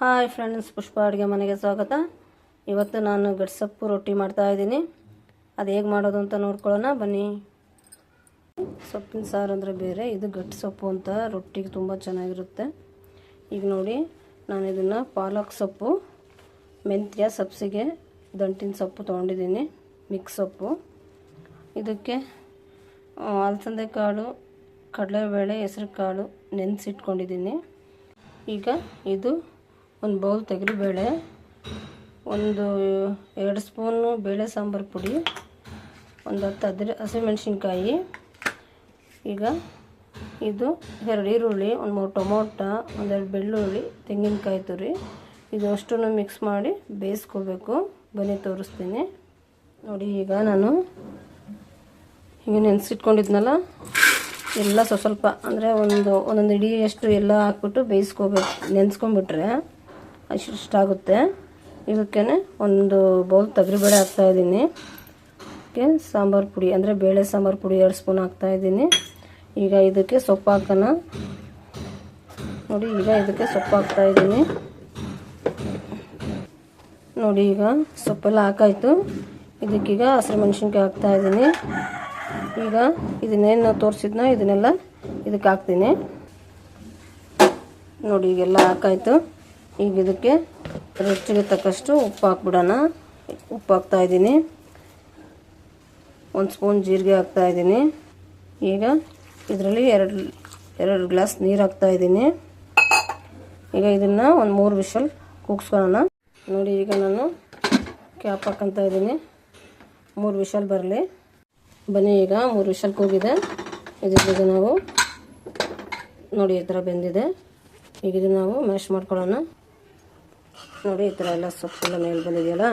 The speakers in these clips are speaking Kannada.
ಹಾಯ್ ಫ್ರೆಂಡ್ಸ್, ಪುಷ್ಪ ಅಡುಗೆ ಮನೆಗೆ ಸ್ವಾಗತ. ಇವತ್ತು ನಾನು ಗಡ್ಸಪ್ಪು ರೊಟ್ಟಿ ಮಾಡ್ತಾ ಇದ್ದೀನಿ. ಅದು ಹೇಗೆ ಮಾಡೋದು ಅಂತ ನೋಡ್ಕೊಳ್ಳೋಣ, ಬನ್ನಿ. ಸೊಪ್ಪಿನ ಸಾರು ಅಂದರೆ ಬೇರೆ, ಇದು ಗಟ್ಟಿ ಸೊಪ್ಪು ಅಂತ. ರೊಟ್ಟಿಗೆ ತುಂಬ ಚೆನ್ನಾಗಿರುತ್ತೆ. ಈಗ ನೋಡಿ, ನಾನು ಇದನ್ನು ಪಾಲಕ್ ಸೊಪ್ಪು, ಮೆಂತ್ಯ ಸಬ್ಸಿಗೆ ದಂಟಿನ ಸೊಪ್ಪು ತೊಗೊಂಡಿದ್ದೀನಿ, ಮಿಕ್ಸ್ ಸೊಪ್ಪು. ಇದಕ್ಕೆ ಅಲಸಂದೆ ಕಾಳು ಕಡಲೆಬೇಳೆ ಹೆಸರು ಕಾಳು ನೆನೆಸಿಟ್ಕೊಂಡಿದ್ದೀನಿ. ಈಗ ಇದು ಒಂದು ಬೌಲ್ ತೆಗರಿಬೇಳೆ ಒಂದು ಎರಡು ಸ್ಪೂನು ಬೇಳೆ ಸಾಂಬಾರು ಪುಡಿ, ಒಂದು ಹತ್ತು ಅದ್ರ ಹಸಿಮೆಣ್ಸಿನ್ಕಾಯಿ ಈಗ ಇದು ಎರಡು ಈರುಳ್ಳಿ, ಒಂದು ಮೂರು ಟೊಮೊಟೊ ಒಂದೆರಡು ಬೆಳ್ಳುಳ್ಳಿ, ತೆಂಗಿನಕಾಯಿ ತುರಿ, ಇದು ಮಿಕ್ಸ್ ಮಾಡಿ ಬೇಯಿಸ್ಕೋಬೇಕು. ಬನ್ನಿ ತೋರಿಸ್ತೀನಿ. ನೋಡಿ, ಈಗ ನಾನು ಈಗ ನೆನೆಸಿಟ್ಕೊಂಡಿದ್ನಲ್ಲ, ಎಲ್ಲ ಸ್ವಲ್ಪ ಸ್ವಲ್ಪ ಅಂದರೆ ಒಂದು ಒಂದೊಂದು ಇಡಿಯಷ್ಟು ಎಲ್ಲ ಹಾಕ್ಬಿಟ್ಟು ಬೇಯಿಸ್ಕೋಬೇಕು ನೆನೆಸ್ಕೊಂಬಿಟ್ರೆ ಅಷ್ಟಿಷ್ಟಾಗುತ್ತೆ ಇದಕ್ಕೆ ಒಂದು ಬೌಲ್ ತೊಗರಿಬೇಳೆ ಹಾಕ್ತಾಯಿದ್ದೀನಿ ಇದಕ್ಕೆ ಸಾಂಬಾರು ಪುಡಿ, ಅಂದರೆ ಬೇಳೆ ಸಾಂಬಾರು ಪುಡಿ ಎರಡು ಸ್ಪೂನ್ ಹಾಕ್ತಾಯಿದ್ದೀನಿ ಈಗ ಇದಕ್ಕೆ ಸೊಪ್ಪು ಹಾಕೋಣ. ನೋಡಿ, ಈಗ ಇದಕ್ಕೆ ಸೊಪ್ಪು ಹಾಕ್ತಾಯಿದ್ದೀನಿ ನೋಡಿ, ಈಗ ಸೊಪ್ಪೆಲ್ಲ ಹಾಕಾಯಿತು. ಇದಕ್ಕೀಗ ಹಸಿರು ಮೆಣಸಿನ್ಕಾಯಿ ಹಾಕ್ತಾಯಿದ್ದೀನಿ ಈಗ ಇದನ್ನೇನು ತೋರಿಸಿದ್ನೋ ಇದನ್ನೆಲ್ಲ ಇದಕ್ಕೆ ಹಾಕ್ತೀನಿ. ನೋಡಿ, ಈಗೆಲ್ಲ ಹಾಕಾಯ್ತು. ಈಗ ಇದಕ್ಕೆ ರುಚಿಗೆ ತಕ್ಕಷ್ಟು ಉಪ್ಪು ಹಾಕ್ಬಿಡೋಣ. ಉಪ್ಪು ಹಾಕ್ತಾ ಇದ್ದೀನಿ. ಒಂದು ಸ್ಪೂನ್ ಜೀರಿಗೆ ಹಾಕ್ತಾ ಇದ್ದೀನಿ. ಈಗ ಇದರಲ್ಲಿ ಎರಡು ಎರಡು ಗ್ಲಾಸ್ ನೀರು ಹಾಕ್ತಾಯಿದ್ದೀನಿ ಈಗ ಇದನ್ನು ಒಂದು ಮೂರು ವಿಷಲ್ ಕೂಗಿಸ್ಕೊಳ್ಳೋಣ. ನೋಡಿ, ಈಗ ನಾನು ಕ್ಯಾಪ್ ಹಾಕ್ಕೊಂತ ಇದ್ದೀನಿ. ಮೂರು ವಿಷಲ್ ಬರಲಿ. ಬನ್ನಿ, ಈಗ ಮೂರು ವಿಷಲ್ ಕೂಗಿದೆ. ಇದ್ರಿಗೆ ನಾವು ನೋಡಿ, ಈ ಥರ ಬೆಂದಿದೆ. ಈಗ ಇದನ್ನು ನಾವು ಮ್ಯಾಶ್ ಮಾಡ್ಕೊಳ್ಳೋಣ. ನೋಡಿ, ಈ ಥರ ಎಲ್ಲ ಸೊಪ್ಪೆಲ್ಲ ಮೇಲೆ ಬಂದಿದೆಯಲ್ಲ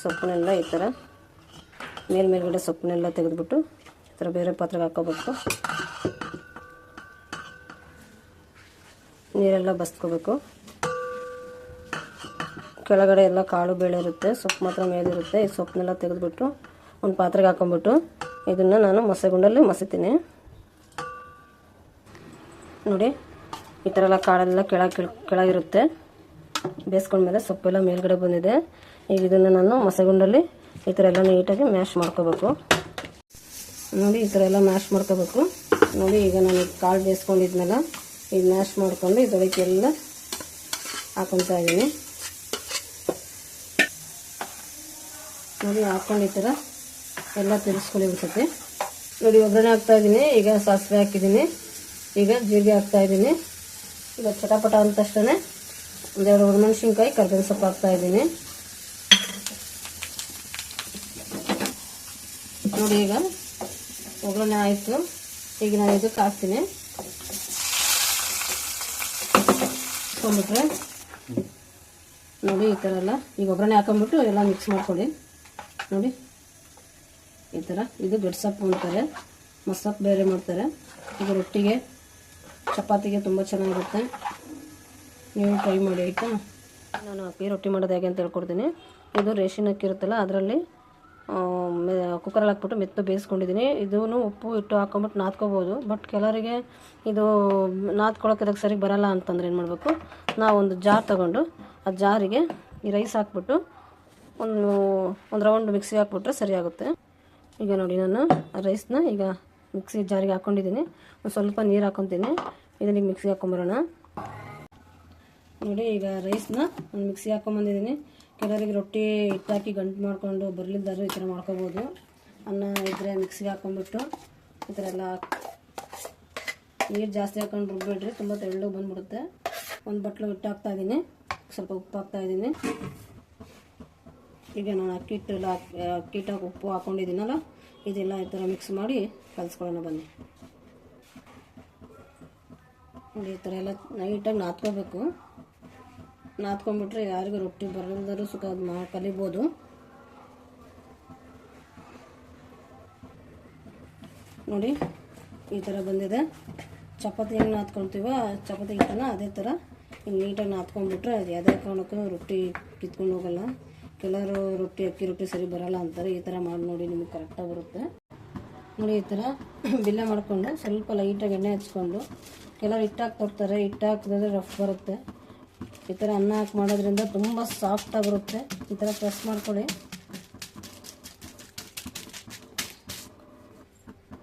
ಸೊಪ್ಪನ್ನೆಲ್ಲ ಈ ಥರ ಮೇಲ್ ಮೇಲ್ಗಡೆ ಸೊಪ್ಪನ್ನೆಲ್ಲ ತೆಗೆದುಬಿಟ್ಟು ಈ ಥರ ಬೇರೆ ಪಾತ್ರೆಗೆ ಹಾಕೋಬೇಕು. ನೀರೆಲ್ಲ ಬಸ್ಕೋಬೇಕು. ಕೆಳಗಡೆ ಎಲ್ಲ ಕಾಳು ಬೇಳೆ ಇರುತ್ತೆ, ಸೊಪ್ಪು ಮಾತ್ರ ಮೇಲಿರುತ್ತೆ ಈ ಸೊಪ್ಪನ್ನೆಲ್ಲ ತೆಗೆದುಬಿಟ್ಟು ಒಂದು ಪಾತ್ರೆಗೆ ಹಾಕೊಂಡ್ಬಿಟ್ಟು ಇದನ್ನು ನಾನು ಮೊಸೆಗುಂಡಲ್ಲಿ ಮಸಿತೀನಿ. ನೋಡಿ, ಈ ಥರ ಎಲ್ಲ ಕಾಳೆಲ್ಲ ಕೆಳಗೆ ಕೆಳಗಿರುತ್ತೆ ಬೇಯಿಸ್ಕೊಂಡ್ಮೇಲೆ ಸೊಪ್ಪೆಲ್ಲ ಮೇಲ್ಗಡೆ ಬಂದಿದೆ. ಈಗ ಇದನ್ನು ನಾನು ಮಸಗುಂಡಲ್ಲಿ ಈ ಥರ ಎಲ್ಲ ನೀಟಾಗಿ ಮ್ಯಾಶ್ ಮಾಡ್ಕೋಬೇಕು. ನೋಡಿ, ಈ ಥರ ಎಲ್ಲ ಮ್ಯಾಶ್ ಮಾಡ್ಕೋಬೇಕು. ನೋಡಿ, ಈಗ ನಾನು ಕಾಳು ಬೇಯಿಸ್ಕೊಂಡಿದ್ನಲ್ಲ ಈಗ ಮ್ಯಾಶ್ ಮಾಡಿಕೊಂಡು ಇದರೊಳಗೆಲ್ಲ ಹಾಕೊತಾ ಇದ್ದೀನಿ. ನೋಡಿ, ಹಾಕೊಂಡು ಈ ಥರ ಎಲ್ಲ ತಿರ್ಸ್ಕೊಳ್ಳಿ ಅನ್ಸುತ್ತೆ ನೋಡಿ, ಒಗ್ಗರಣೆ ಹಾಕ್ತಾ ಇದ್ದೀನಿ. ಈಗ ಸಾಸಿವೆ ಹಾಕಿದ್ದೀನಿ. ಈಗ ಜೀರಿಗೆ ಹಾಕ್ತಾ ಇದ್ದೀನಿ. ಈಗ ಚಟಪಟ ಅಂದ ತಕ್ಷಣ ಒಂದೆರಡು ಒಣಮೆಣಸಿನ್ಕಾಯಿ ಕರ್ಬೇವಿನ ಸೊಪ್ಪು ಹಾಕ್ತಾ ಇದ್ದೀನಿ. ನೋಡಿ ಈಗ ಒಗ್ಗರಣೆ ಆಯಿತು. ಈಗ ನಾನು ಇದಕ್ಕೆ ಹಾಕ್ತೀನಿ. ಹಾಕೊಂಡ್ಬಿಟ್ರೆ ನೋಡಿ ಈ ಥರ ಎಲ್ಲ. ಈಗ ಒಗ್ಗರಣೆ ಹಾಕೊಂಡ್ಬಿಟ್ಟು ಎಲ್ಲ ಮಿಕ್ಸ್ ಮಾಡ್ಕೊಳ್ಳಿ. ನೋಡಿ ಈ ಥರ. ಇದು ಗಡ್ಸಪ್ಪು ಅಂತಾರೆ ಮಸಪ್ಪು ಬೇರೆ ಮಾಡ್ತಾರೆ. ಇದು ರೊಟ್ಟಿಗೆ, ಚಪಾತಿಗೆ ತುಂಬ ಚೆನ್ನಾಗಿರುತ್ತೆ. ನೀವು ಟ್ರೈ ಮಾಡಿ, ಆಯಿತಾ? ನಾನು ಅಕ್ಕಿ ರೊಟ್ಟಿ ಮಾಡೋದು ಹೇಗೆ ಅಂತ ಹೇಳ್ಕೊಡ್ತೀನಿ. ಇದು ರೇಷನ್ ಅಕ್ಕಿ ಇರುತ್ತಲ್ಲ, ಅದರಲ್ಲಿ ಕುಕ್ಕರಲ್ಲಿ ಹಾಕ್ಬಿಟ್ಟು ಮೆತ್ತು ಬೇಯಿಸ್ಕೊಂಡಿದ್ದೀನಿ. ಇದೂ ಉಪ್ಪು ಇಟ್ಟು ಹಾಕೊಂಬಿಟ್ಟು ನಾದ್ಕೋಬೋದು ಬಟ್ ಕೆಲವರಿಗೆ ಇದು ನಾದ್ಕೊಳ್ಳೋಕೆ ಅದಕ್ಕೆ ಸರಿ ಬರಲ್ಲ ಅಂತಂದ್ರೆ ಏನು ಮಾಡಬೇಕು, ನಾವು ಒಂದು ಜಾರ್ ತಗೊಂಡು ಆ ಜಾರಿಗೆ ಈ ರೈಸ್ ಹಾಕ್ಬಿಟ್ಟು ಒಂದು ಒಂದು ರೌಂಡ್ ಮಿಕ್ಸಿಗೆ ಹಾಕ್ಬಿಟ್ರೆ ಸರಿಯಾಗುತ್ತೆ ಈಗ ನೋಡಿ ನಾನು ರೈಸ್ನ ಈಗ ಮಿಕ್ಸಿ ಜಾರಿಗೆ ಹಾಕ್ಕೊಂಡಿದ್ದೀನಿ ಒಂದು ಸ್ವಲ್ಪ ನೀರು ಹಾಕ್ಕೊತೀನಿ ಇದನ್ನ ಈಗ ಮಿಕ್ಸಿಗೆ ಹಾಕ್ಕೊಂಬರೋಣ ನೋಡಿ ಈಗ ರೈಸ್ನ ನಾನು ಮಿಕ್ಸಿ ಹಾಕೊಂಬಂದಿದ್ದೀನಿ ಕೆಲವರಿಗೆ ರೊಟ್ಟಿ ಹಿಟ್ಟಾಕಿ ಗಂಟು ಮಾಡಿಕೊಂಡು ಬರಲಿದ್ದಾರು ಈ ಥರ ಮಾಡ್ಕೋಬೋದು. ಅನ್ನ ಇದ್ದರೆ ಮಿಕ್ಸಿಗೆ ಹಾಕೊಂಡ್ಬಿಟ್ಟು ಈ ಥರ ಎಲ್ಲ ನೀರು ಜಾಸ್ತಿ ಹಾಕೊಂಡು ರುಬ್ಬಿಡ್ರಿ ತುಂಬ ತೆಳ್ಳಗೆ ಬಂದ್ಬಿಡುತ್ತೆ. ಒಂದು ಬಟ್ಲು ಹಿಟ್ಟು ಹಾಕ್ತಾಯಿದ್ದೀನಿ ಸ್ವಲ್ಪ ಉಪ್ಪು ಹಾಕ್ತಾಯಿದ್ದೀನಿ ಈಗ ನಾನು ಅಕ್ಕಿ ಹಿಟ್ಟೆಲ್ಲ ಹಾಕಿ ಅಕ್ಕಿ ಹಿಟ್ಟಾಗಿ ಉಪ್ಪು ಹಾಕ್ಕೊಂಡಿದ್ದೀನಲ್ಲ ಇದೆಲ್ಲ ಈ ಥರ ಮಿಕ್ಸ್ ಮಾಡಿ ಕಲಿಸ್ಕೊಳ್ಳೋಣ ಬನ್ನಿ. ಈ ಥರ ಎಲ್ಲ ನೈಟಾಗಿ ನಾದ್ಕೋಬೇಕು ನಾದ್ಕೊಂಡ್ಬಿಟ್ರೆ ಯಾರಿಗೂ ರೊಟ್ಟಿ ಬರಲ್ದರೂ ಸುಖ ಅದು ಮಾ, ಕಲಿಬೋದು. ನೋಡಿ, ಈ ಥರ ಬಂದಿದೆ. ಚಪಾತಿ ಹೆಂಗೆ ನಾದ್ಕೊಳ್ತೀವೋ ಚಪಾತಿ ಹಿಟ್ಟನ ಅದೇ ಥರ ಹಿಂಗೆ ನೀಟಾಗಿ ನಾದ್ಕೊಂಡ್ಬಿಟ್ರೆ ಅದು ಯಾವುದೇ ಕಾರಣಕ್ಕೂ ರೊಟ್ಟಿ ಕಿತ್ಕೊಂಡು ಹೋಗಲ್ಲ. ಕೆಲವರು ರೊಟ್ಟಿ, ಅಕ್ಕಿ ರೊಟ್ಟಿ ಸರಿ ಬರಲ್ಲ ಅಂತಾರೆ. ಈ ಥರ ಮಾಡಿ ನೋಡಿ ನಿಮಗೆ ಕರೆಕ್ಟಾಗಿ ಬರುತ್ತೆ. ನೋಡಿ, ಈ ಥರ ಬಿಲ್ಲೆ ಮಾಡಿಕೊಂಡು ಸ್ವಲ್ಪ ಲೈಟಾಗಿ ಎಣ್ಣೆ ಹಚ್ಕೊಂಡು, ಕೆಲವರು ಹಿಟ್ಟು ಹಾಕಿ ಕೊಡ್ತಾರೆ. ಹಿಟ್ಟು ಹಾಕಿದ್ರೆ ರಫ್ ಬರುತ್ತೆ. ಈ ಥರ ಅನ್ನ ಹಾಕಿ ಮಾಡೋದ್ರಿಂದ ತುಂಬ ಸಾಫ್ಟಾಗಿ ಬರುತ್ತೆ. ಈ ಥರ ಪ್ರೆಸ್ ಮಾಡ್ಕೊಳ್ಳಿ.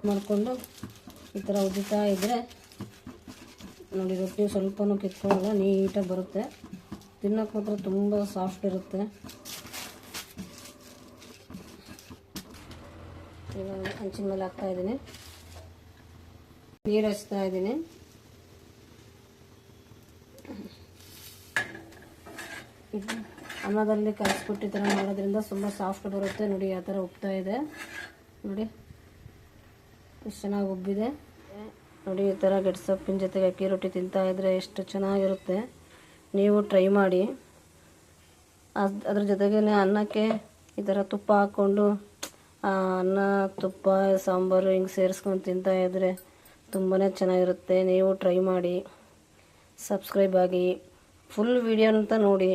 ಮಾಡಿಕೊಂಡು ಈ ಥರ ಉದ್ದಿತಾ ಇದ್ದರೆ ನೋಡಿ ರೊಟ್ಟಿ ಸ್ವಲ್ಪನೂ ಕಿತ್ಕೊಳ್ಳಲ್ಲ, ನೀಟಾಗಿ ಬರುತ್ತೆ. ತಿನ್ನೋಕೆ ಮಾತ್ರ ತುಂಬ ಸಾಫ್ಟ್ ಇರುತ್ತೆ. ಹಂಚಿನ ಮೇಲೆ ಹಾಕ್ತಾ ಇದ್ದೀನಿ. ನೀರು ಹಚ್ತಾ ಇದ್ದೀನಿ. ಇದು ಅನ್ನದಲ್ಲಿ ಕಾಯಿಸ್ಬಿಟ್ಟು ಈ ಥರ ಮಾಡೋದ್ರಿಂದ ತುಂಬ ಸಾಫ್ಟ್ ಬರುತ್ತೆ. ನೋಡಿ, ಆ ಥರ ಉಪ್ತಾ ಇದೆ. ನೋಡಿ, ಎಷ್ಟು ಚೆನ್ನಾಗಿ ಉಬ್ಬಿದೆ. ನೋಡಿ, ಈ ಥರ ಗೆಡ್ ಸೊಪ್ಪಿನ ಜೊತೆಗೆ ಅಕ್ಕಿ ರೊಟ್ಟಿ ತಿಂತಾ ಇದ್ರೆ ಎಷ್ಟು ಚೆನ್ನಾಗಿರುತ್ತೆ. ನೀವು ಟ್ರೈ ಮಾಡಿ. ಅದು, ಅದ್ರ ಜೊತೆಗೆ ಅನ್ನಕ್ಕೆ ಈ ಥರ ತುಪ್ಪ ಹಾಕ್ಕೊಂಡು ಅನ್ನ, ತುಪ್ಪ, ಸಾಂಬಾರು ಹಿಂಗೆ ಸೇರಿಸ್ಕೊಂಡು ತಿಂತಾ ಇದ್ರೆ ತುಂಬಾ ಚೆನ್ನಾಗಿರುತ್ತೆ. ನೀವು ಟ್ರೈ ಮಾಡಿ. ಸಬ್ಸ್ಕ್ರೈಬ್ ಆಗಿ. ಫುಲ್ ವೀಡಿಯೋನಂತ ನೋಡಿ.